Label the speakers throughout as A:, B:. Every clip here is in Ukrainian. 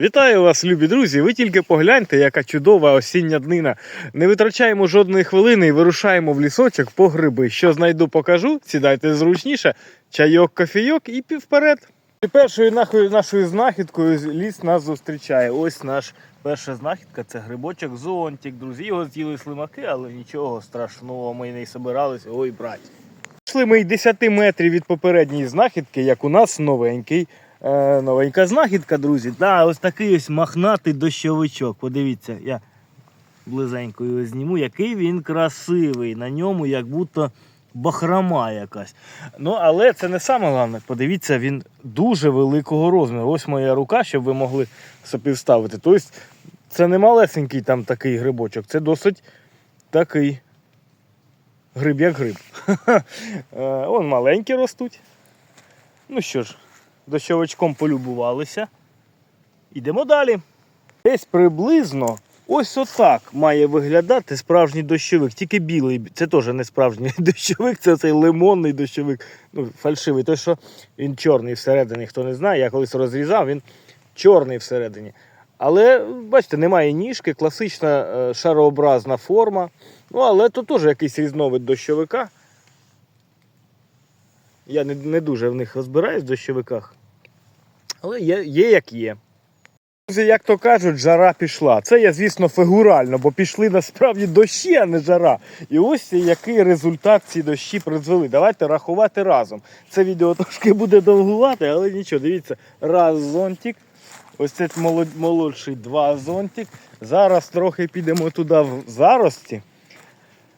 A: Вітаю вас, любі друзі! Ви тільки погляньте, яка чудова осіння днина. Не витрачаємо жодної хвилини і вирушаємо в лісочок по гриби. Що знайду, покажу. Сідайте зручніше, чайок, кофійок і пів вперед. І першою нашою знахідкою ліс нас зустрічає. Ось наш перша знахідка це грибочок зонтик. Друзі, його з'їли слимаки, але нічого страшного ми не собиралися. Ой, брать. Пішли ми й 10 метрів від попередньої знахідки, як у нас новенький. Е, новенька знахідка, друзі. Да, ось такий ось махнатий дощовичок. Подивіться, я близенько його зніму, який він красивий. На ньому як будто бахрома якась. Ну, але це не саме головне. Подивіться, він дуже великого розміру. Ось моя рука, щоб ви могли сопівставити. Тобто, це не малесенький там такий грибочок, це досить такий гриб як гриб. Е, Он маленькі ростуть. Ну що ж, дощовичком полюбувалися. Ідемо далі. Десь приблизно ось отак має виглядати справжній дощовик, тільки білий. Це теж не справжній дощовик, це цей лимонний дощовик. Ну, фальшивий. Той, що він чорний всередині, хто не знає, я колись розрізав, він чорний всередині. Але, бачите, немає ніжки, класична е, шарообразна форма. Ну, але тут теж якийсь різновид дощовика. Я не, не дуже в них розбираюсь в дощовиках. Але є, є як є. Друзі, як то кажуть, жара пішла. Це я, звісно, фігурально, бо пішли насправді дощі, а не жара. І ось який результат ці дощі призвели. Давайте рахувати разом. Це відео трошки буде довгувати, але нічого, дивіться, раз зонтик. Ось це молод- молодший два зонтик. Зараз трохи підемо туди в зарості.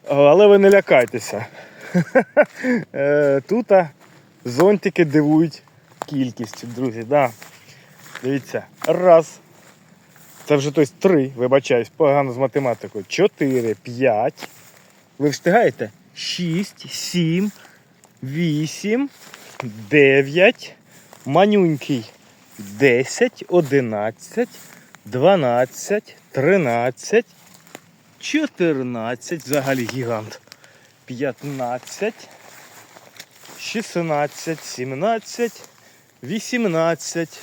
A: Але ви не лякайтеся. Е, Тут зонтики дивують кількістю, друзі. Да. Дивіться, раз. Це вже тобто, три, вибачаюсь, погано з математикою. Чотири, п'ять. Ви встигаєте? Шість, сім, вісім, дев'ять, манюнький. Десять, одинадцять, дванадцять, тринадцять, чотирнадцять, взагалі гігант. П'ятнадцять, шістнадцять, сімнадцять, вісімнадцять.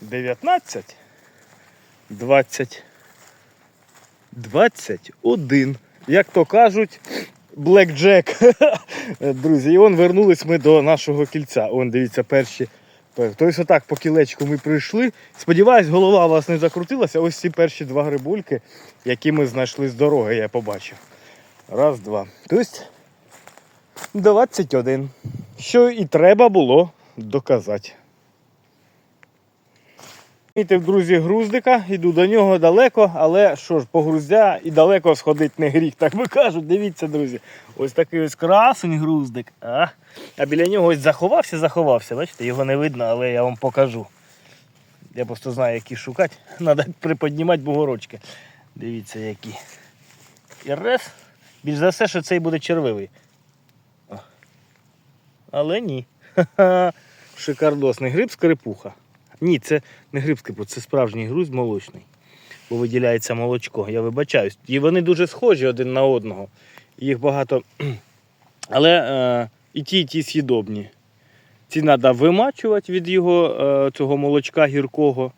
A: 19, 20, 21. Як то кажуть, Блек Джек. Друзі, і он вернулись ми до нашого кільця. Он, дивіться, перші. Тобто отак по кілечку ми прийшли. Сподіваюсь, голова у вас не закрутилася. Ось ці перші два грибульки, які ми знайшли з дороги, я побачив. Раз, два. Тобто 21. Що і треба було доказати. Мітив, друзі, груздика, іду до нього далеко, але що ж, по груздя і далеко сходить не гріх, так би кажуть. Дивіться, друзі. Ось такий ось красень груздик. А, а біля нього ось заховався, заховався. Бачите, його не видно, але я вам покажу. Я просто знаю, які шукати. Треба приподнімати бугорочки. Дивіться, які. І раз. Більш за все, що цей буде червивий. Але ні. Ха-ха. Шикардосний гриб скрипуха. Ні, це не гриб скрипуха, це справжній груз молочний. Бо виділяється молочко. Я вибачаюсь. І вони дуже схожі один на одного. Їх багато. Але е, і ті, і ті з'їдобні. Ці треба вимачувати від його е, цього молочка гіркого.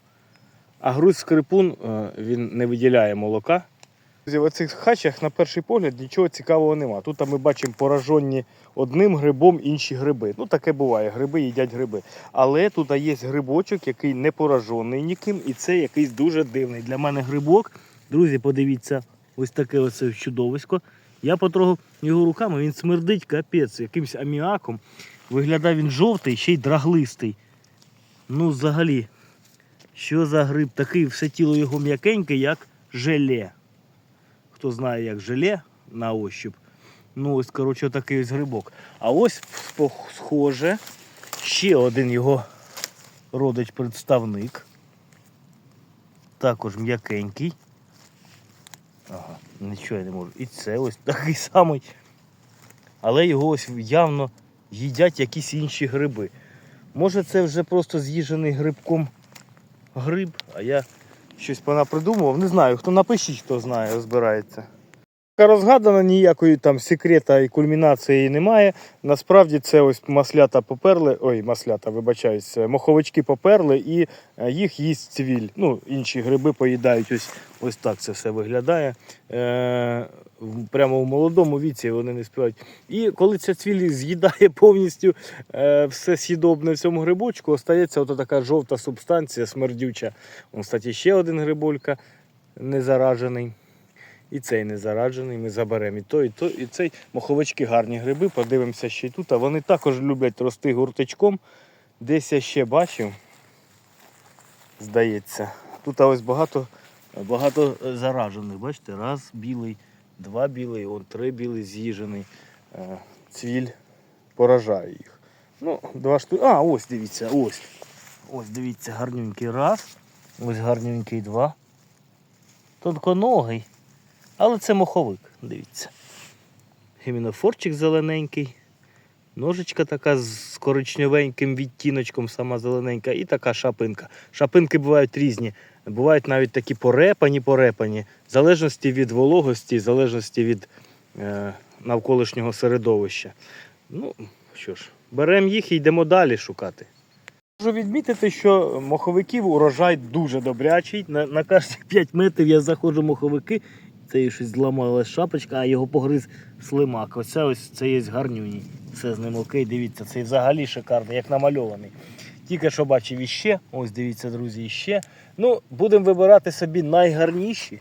A: А груз скрипун е, він не виділяє молока. В цих хачах, на перший погляд, нічого цікавого нема. Тут ми бачимо поражені одним грибом інші гриби. Ну таке буває, гриби їдять гриби. Але тут є грибочок, який не поражений ніким, і це якийсь дуже дивний. Для мене грибок. Друзі, подивіться, ось таке оце чудовисько. Я потрогав його руками, він смердить капець, якимсь аміаком. Виглядає він жовтий, ще й драглистий. Ну, взагалі, що за гриб? Такий все тіло його м'якеньке, як желе. Хто знає, як желе на ощуп. Ну, ось, коротше, такий ось грибок. А ось схоже, ще один його родич-представник. Також м'якенький. Ага, нічого я не можу. І це ось такий самий. Але його ось явно їдять якісь інші гриби. Може це вже просто з'їжений грибком гриб, а я щось понапридумував. Не знаю, хто напишіть, хто знає, розбирається. Розгадана, ніякої там секрета і кульмінації немає. Насправді це ось маслята поперли, ой, маслята, вибачаюсь, е, моховички поперли і е, їх їсть цвіль. Ну, інші гриби поїдають. Ось, ось так це все виглядає. Е, прямо в молодому віці вони не співають. І коли ця цвіль з'їдає повністю е, все с'їдобне в цьому грибочку, остається ото така жовта субстанція смердюча. Вон, кстати, ще один грибулька не заражений. І цей не зараджений, ми заберемо і той, і той, і цей. Моховички гарні гриби, подивимося ще й тут. А вони також люблять рости гуртичком. Десь я ще бачив, здається. Тут ось багато, багато заражених. Бачите, раз білий, два білий, он три білий з'їжений. Е, Цвіль поражає їх. Ну, два штуки. А, ось дивіться, ось. Ось дивіться, гарненький раз. Ось гарненький два. Тонконогий. Але це моховик, дивіться. Гімінофорчик зелененький. Ножичка така з коричневеньким відтіночком, сама зелененька, і така шапинка. Шапинки бувають різні. Бувають навіть такі порепані, порепані, в залежності від вологості, в залежності від е, навколишнього середовища. Ну, що ж, беремо їх і йдемо далі шукати. Можу відмітити, що моховиків урожай дуже добрячий. На, на кожні 5 метрів я заходжу моховики, це щось зламалась шапочка, а його погриз слимак. Оце ось це є гарнюній. Все з ним окей, дивіться, цей взагалі шикарний, як намальований. Тільки що бачив іще, ось дивіться, друзі, іще. Ну, будемо вибирати собі найгарніші.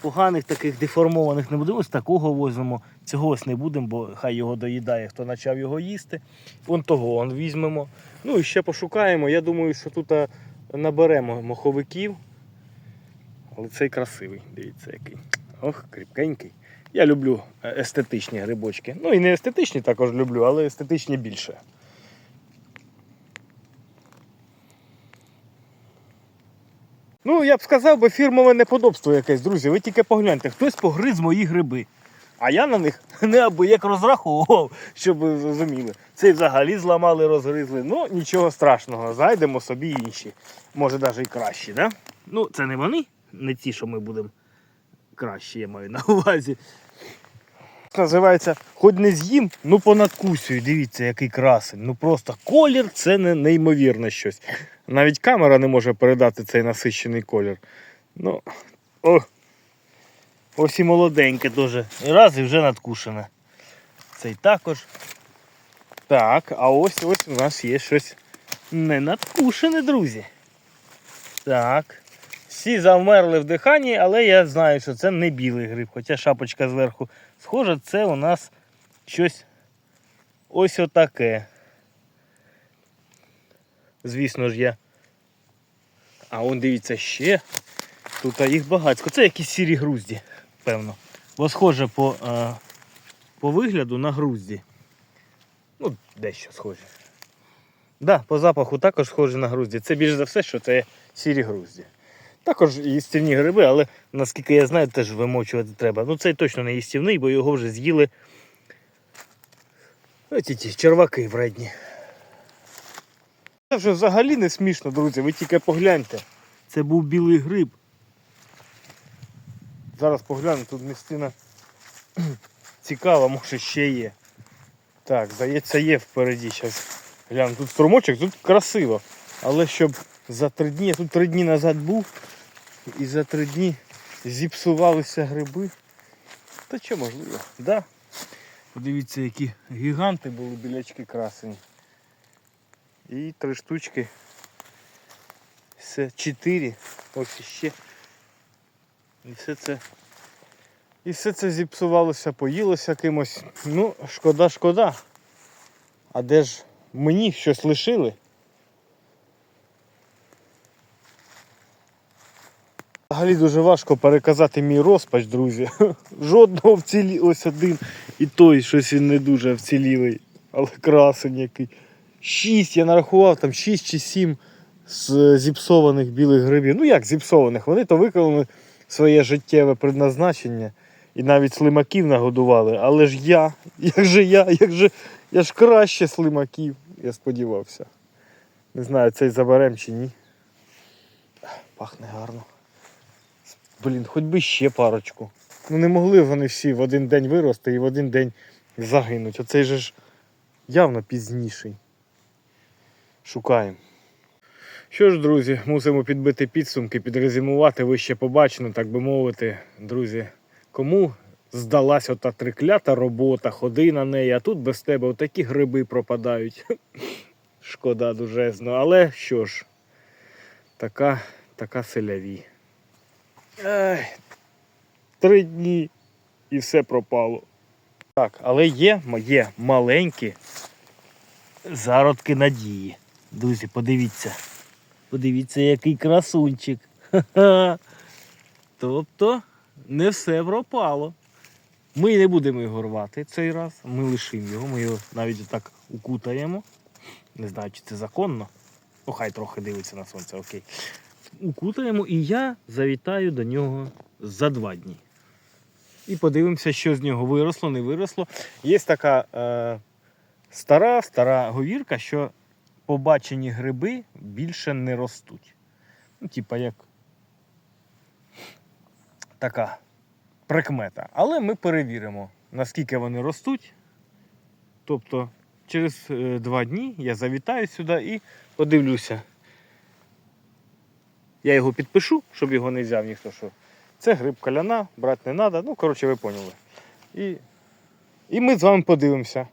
A: Поганих таких деформованих не будемо. Ось такого возьмемо. Цього ось не будемо, бо хай його доїдає, хто почав його їсти. Вон того он візьмемо. Ну і ще пошукаємо. Я думаю, що тут наберемо моховиків. Але цей красивий, дивіться який. Ох, кріпкенький. Я люблю е, естетичні грибочки. Ну і не естетичні також люблю, але естетичні більше. Ну, я б сказав би фірмове неподобство якесь, друзі. Ви тільки погляньте, хтось погриз мої гриби. А я на них не аби як розраховував, щоб ви зрозуміли. Цей взагалі зламали, розгризли. Ну, нічого страшного, знайдемо собі інші. Може навіть і кращі, да? Ну, це не вони, не ті, що ми будемо кращі, я маю на увазі. Називається Хоч не з'їм, ну понадкусюю. Дивіться, який красень. Ну просто колір це не, неймовірне щось. Навіть камера не може передати цей насичений колір. Ну, о, ось і молоденьке дуже. І раз і вже надкушене. Цей також. Так, а ось ось у нас є щось не надкушене, друзі. Так. Всі завмерли в диханні, але я знаю, що це не білий гриб, хоча шапочка зверху схожа, це у нас щось ось отаке. Звісно ж я. А он дивіться ще. Тут а їх багатько. Це якісь сірі грузді, певно. Бо схоже по, е, по вигляду на грузді. Ну, дещо схоже. Да, по запаху також схоже на грузді. Це більш за все, що це сірі грузді. Також їстівні гриби, але наскільки я знаю, теж вимочувати треба. Ну цей точно не їстівний, бо його вже з'їли оці ті черваки вредні. Це вже взагалі не смішно, друзі, ви тільки погляньте. Це був білий гриб. Зараз погляну, тут містина цікава, може ще є. Так, здається, є впереді. Зараз гляну. Тут струмочок, тут красиво. Але щоб за три дні, я тут три дні назад був, і за три дні зіпсувалися гриби. Та що можливо? Да. Подивіться, які гіганти були білячки красені. І три штучки. Все, чотири. Ось іще. І все це. І все це зіпсувалося, поїлося кимось. Ну, шкода, шкода. А де ж мені щось лишили? Взагалі дуже важко переказати мій розпач, друзі. Жодного вцілі, ось один. І той щось він не дуже вцілілий. Але красень який. Шість, я нарахував там шість чи сім з зіпсованих білих грибів. Ну як зіпсованих? Вони то виконали своє життєве предназначення. І навіть слимаків нагодували. Але ж я, як же я, як же, я ж краще слимаків, я сподівався. Не знаю, цей заберем чи ні. Пахне гарно. Блін, хоч би ще парочку. Ну не могли вони всі в один день вирости і в один день загинуть. Оцей же ж явно пізніший. Шукаємо. Що ж, друзі, мусимо підбити підсумки, підрезюмувати вище побачено, так би мовити, друзі. Кому здалась ота триклята робота, ходи на неї, а тут без тебе отакі гриби пропадають. Шкода дужезно. Але що ж, така, така селяві. Три дні і все пропало. Так, але є, є маленькі зародки надії. Друзі, подивіться. Подивіться, який красунчик. Тобто не все пропало. Ми не будемо його рвати цей раз, ми лишимо його, ми його навіть так укутаємо. Не знаю, чи це законно. Ну, хай трохи дивиться на сонце, окей. Укутаємо і я завітаю до нього за два дні. І подивимося, що з нього виросло, не виросло. Є така е, стара, стара говірка, що побачені гриби більше не ростуть. Ну, типа як така прикмета. Але ми перевіримо, наскільки вони ростуть. Тобто через е, два дні я завітаю сюди і подивлюся. Я його підпишу, щоб його не взяв ніхто що. Це гриб каляна, брати не треба. Ну, коротше, ви поняли. І, і ми з вами подивимося,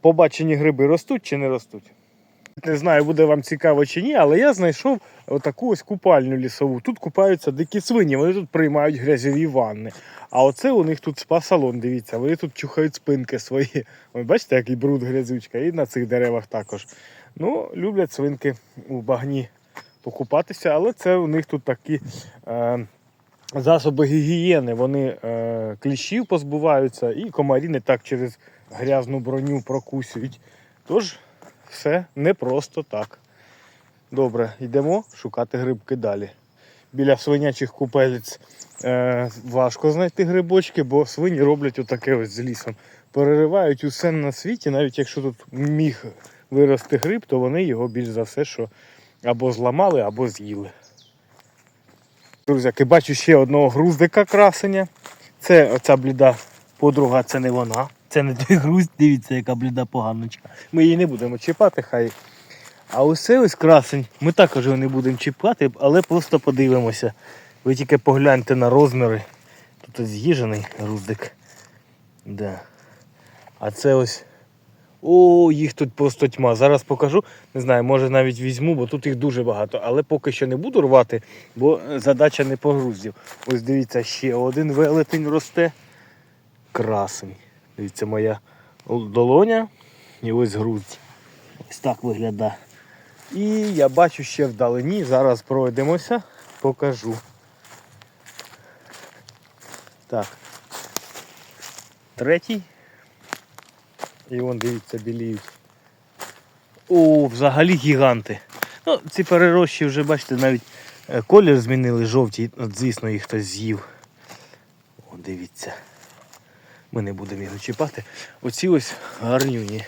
A: побачені гриби ростуть чи не ростуть. Не знаю, буде вам цікаво чи ні, але я знайшов отаку ось купальню лісову. Тут купаються дикі свині, вони тут приймають грязьові ванни. А оце у них тут спа-салон, дивіться, вони тут чухають спинки свої. Ви бачите, який бруд грязючка, і на цих деревах також. Ну, люблять свинки у багні покупатися, але це у них тут такі е, засоби гігієни. Вони е, кліщів позбуваються і комарі не так через грязну броню прокусюють. Тож все не просто так. Добре, йдемо шукати грибки далі. Біля свинячих купелець е, важко знайти грибочки, бо свині роблять отаке ось з лісом. Переривають усе на світі, навіть якщо тут міг вирости гриб, то вони його більш за все, що або зламали, або з'їли. Друзяки, бачу ще одного груздика красення. Це оця бліда подруга, це не вона. Це не той груздь, дивіться, яка бліда поганочка. Ми її не будемо чіпати, хай. А ось це ось красень. Ми також його не будемо чіпати, але просто подивимося. Ви тільки погляньте на розміри. Тут ось з'їжений груздик. Да. А це ось. О, їх тут просто тьма. Зараз покажу. Не знаю, може навіть візьму, бо тут їх дуже багато. Але поки що не буду рвати, бо задача не по груздів. Ось дивіться, ще один велетень росте. Красень. Дивіться, моя долоня і ось грудь. Ось так виглядає. І я бачу ще вдалині. Зараз пройдемося, покажу. Так. Третій. І вон, дивіться, біліють. О, взагалі гіганти. Ну, ці перерощі вже, бачите, навіть е, колір змінили жовті, от звісно, їх хтось з'їв. О, дивіться. Ми не будемо його чіпати. Оці ось гарнюні.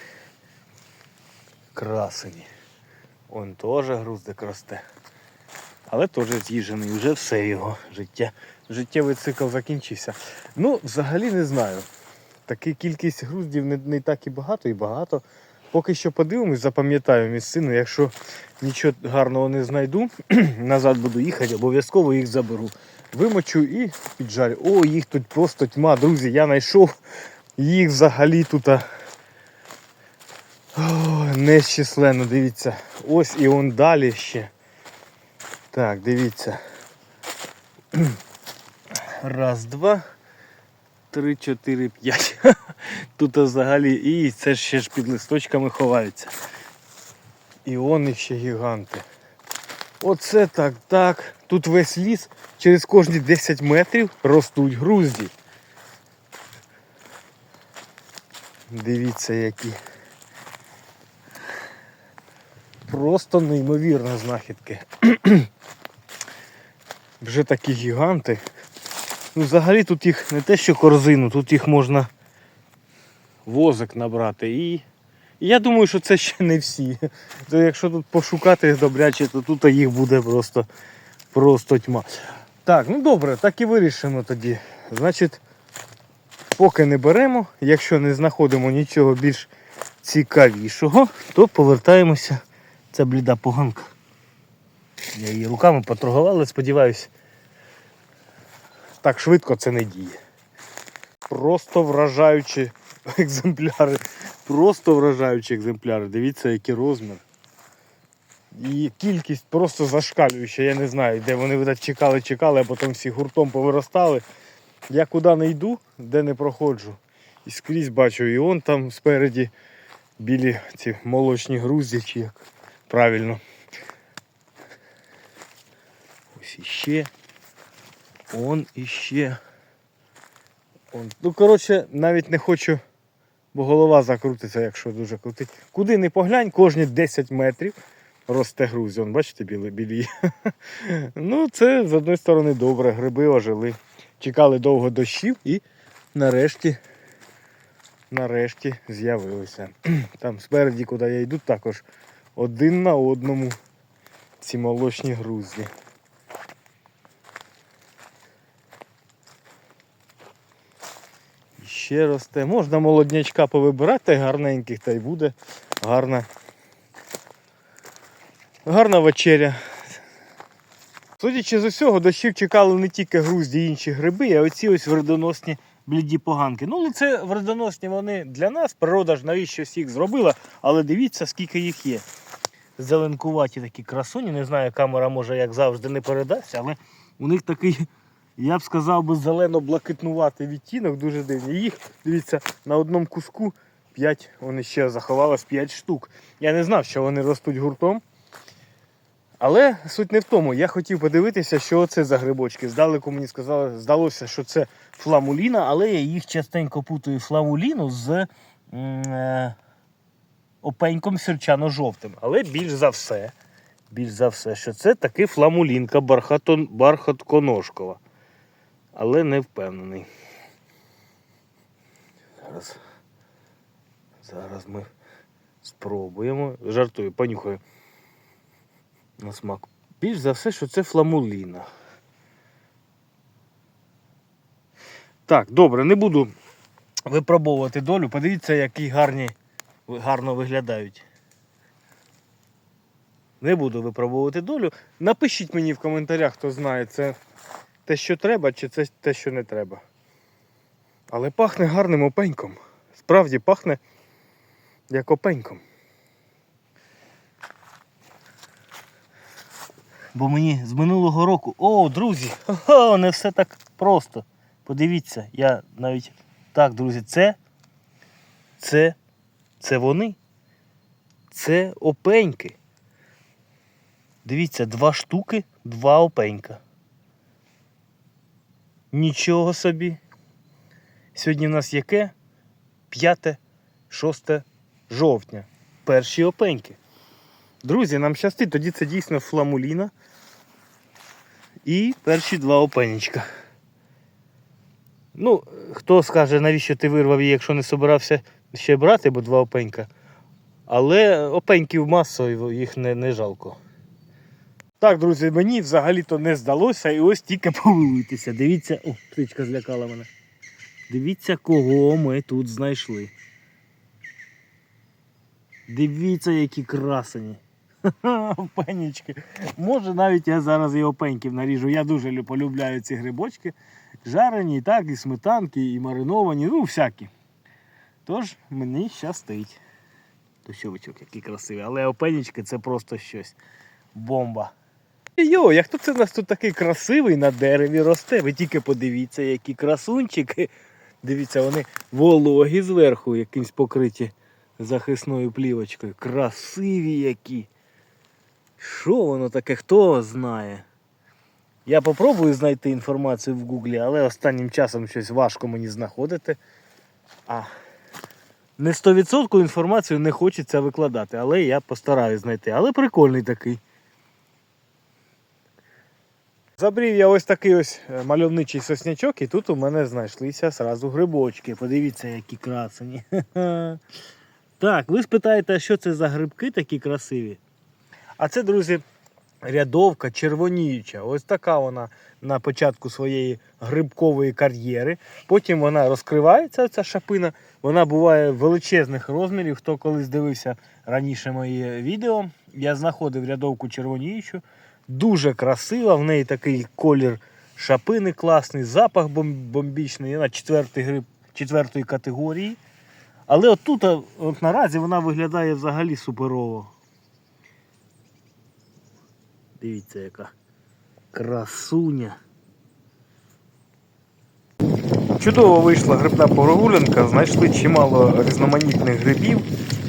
A: Красені. Он теж груздик росте. Але теж з'їжений, вже все його життя. Життєвий цикл закінчився. Ну, взагалі не знаю. Така кількість груздів не, не так і багато і багато. Поки що подивимось, запам'ятаю місцину. Якщо нічого гарного не знайду, назад буду їхати, обов'язково їх заберу. Вимочу і піджарю. О, їх тут просто тьма, друзі. Я знайшов їх взагалі тут. нещисленно, дивіться. Ось і он далі ще. Так, дивіться. Раз, два, три, чотири, п'ять. Тут взагалі і це ще ж під листочками ховаються. І вони ще гіганти. Оце так, так. Тут весь ліс через кожні 10 метрів ростуть грузді. Дивіться які. Просто неймовірні знахідки. Вже такі гіганти. Ну, взагалі тут їх не те, що корзину, тут їх можна возик набрати. І, і я думаю, що це ще не всі. То якщо тут пошукати добряче, то тут їх буде просто, просто тьма. Так, ну добре, так і вирішимо тоді. Значить, поки не беремо, якщо не знаходимо нічого більш цікавішого, то повертаємося. Це бліда поганка. Я її руками поторгував, але сподіваюся, так швидко це не діє. Просто вражаючі екземпляри. Просто вражаючі екземпляри. Дивіться, який розмір. І кількість просто зашкалююча. Я не знаю, де вони видать, чекали, чекали, а потім всі гуртом повиростали. Я куди не йду, де не проходжу. І скрізь бачу, і он там спереді білі ці молочні грузі, чи як правильно. Ось іще. Он іще. Он. Ну, коротше, навіть не хочу, бо голова закрутиться, якщо дуже крутить. Куди не поглянь, кожні 10 метрів росте груз. Вон, бачите, білі, білі. ну, це з одної сторони добре. Гриби ожили. Чекали довго дощів і нарешті, нарешті з'явилися. Там спереді, куди я йду, також один на одному ці молочні грузі. Ще росте. Можна молоднячка повибирати, гарненьких, та й буде гарна. Гарна вечеря. Судячи з усього, дощів чекали не тільки грузді і інші гриби, а оці ось вредоносні бліді поганки. Ну, це вредоносні вони для нас. Природа ж навіщо їх зробила, але дивіться, скільки їх є. Зеленкуваті такі красуні. Не знаю, камера може, як завжди, не передасть, але у них такий, я б сказав, би зелено-блакитнуватий відтінок, дуже дивний. Їх, дивіться, на одному куску 5, вони ще заховалось 5 штук. Я не знав, що вони ростуть гуртом. Але суть не в тому. Я хотів подивитися, що це за грибочки. Здалеку мені сказали, здалося, що це фламуліна, але я їх частенько путаю фламуліну з е, опеньком сірчано-жовтим. Але більш за все, більш за все, що це таки фламулінка бархатконожкова. Але не впевнений. Зараз. Зараз ми спробуємо. Жартую, понюхаю на смак. Більш за все, що це фламуліна. Так, добре, не буду випробовувати долю. Подивіться, які гарні, гарно виглядають. Не буду випробовувати долю. Напишіть мені в коментарях, хто знає, це те, що треба, чи це те, що не треба. Але пахне гарним опеньком. Справді пахне як опеньком. Бо мені з минулого року. О, друзі! О, не все так просто. Подивіться, я навіть. Так, друзі, це. Це. Це вони. Це опеньки. Дивіться, два штуки, два опенька. Нічого собі. Сьогодні в нас яке? 5, 6 жовтня. Перші опеньки. Друзі, нам щастить, тоді це дійсно фламуліна. І перші два опенічка. Ну, хто скаже, навіщо ти вирвав її, якщо не собирався ще брати, бо два опенька. Але опеньків масово, їх не, не жалко. Так, друзі, мені взагалі-то не здалося і ось тільки повелитися. Дивіться, о, птичка злякала мене. Дивіться, кого ми тут знайшли. Дивіться, які красені. Ха-ха, Опенічки. Може навіть я зараз і опеньків наріжу. Я дуже полюбляю ці грибочки. Жарені, і так, і сметанки, і мариновані, ну всякі. Тож мені щастить. Дощовичок який красивий. Але опенічки це просто щось. Бомба. Йо, як то це у нас тут такий красивий на дереві росте. Ви тільки подивіться, які красунчики. Дивіться, вони вологі зверху, якимсь покриті захисною плівочкою. Красиві які. Що воно таке, хто знає? Я попробую знайти інформацію в гуглі, але останнім часом щось важко мені знаходити. А не 100% інформацію не хочеться викладати, але я постараюсь знайти. Але прикольний такий. Забрів я ось такий ось е, мальовничий соснячок, і тут у мене знайшлися зразу грибочки. Подивіться, які красені. Так, ви спитаєте, що це за грибки такі красиві? А це, друзі, рядовка червоніюча. Ось така вона на початку своєї грибкової кар'єри. Потім вона розкривається, ця шапина. Вона буває величезних розмірів. Хто колись дивився раніше мої відео, я знаходив рядовку червоніючу. Дуже красива, в неї такий колір шапини класний, запах бомбічний, вона четвертий гриб четвертої категорії. Але отут, от наразі вона виглядає взагалі суперово. Дивіться, яка красуня. Чудово вийшла грибна прогулянка, знайшли чимало різноманітних грибів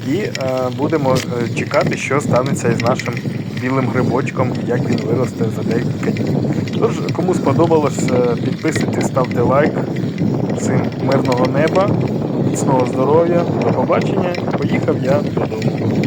A: і е, будемо е, чекати, що станеться із нашим білим грибочком, як він виросте за декілька днів. Тож, кому сподобалось, е, підписуйтесь, ставте лайк. Всім мирного неба, міцного здоров'я, до побачення. Поїхав я додому.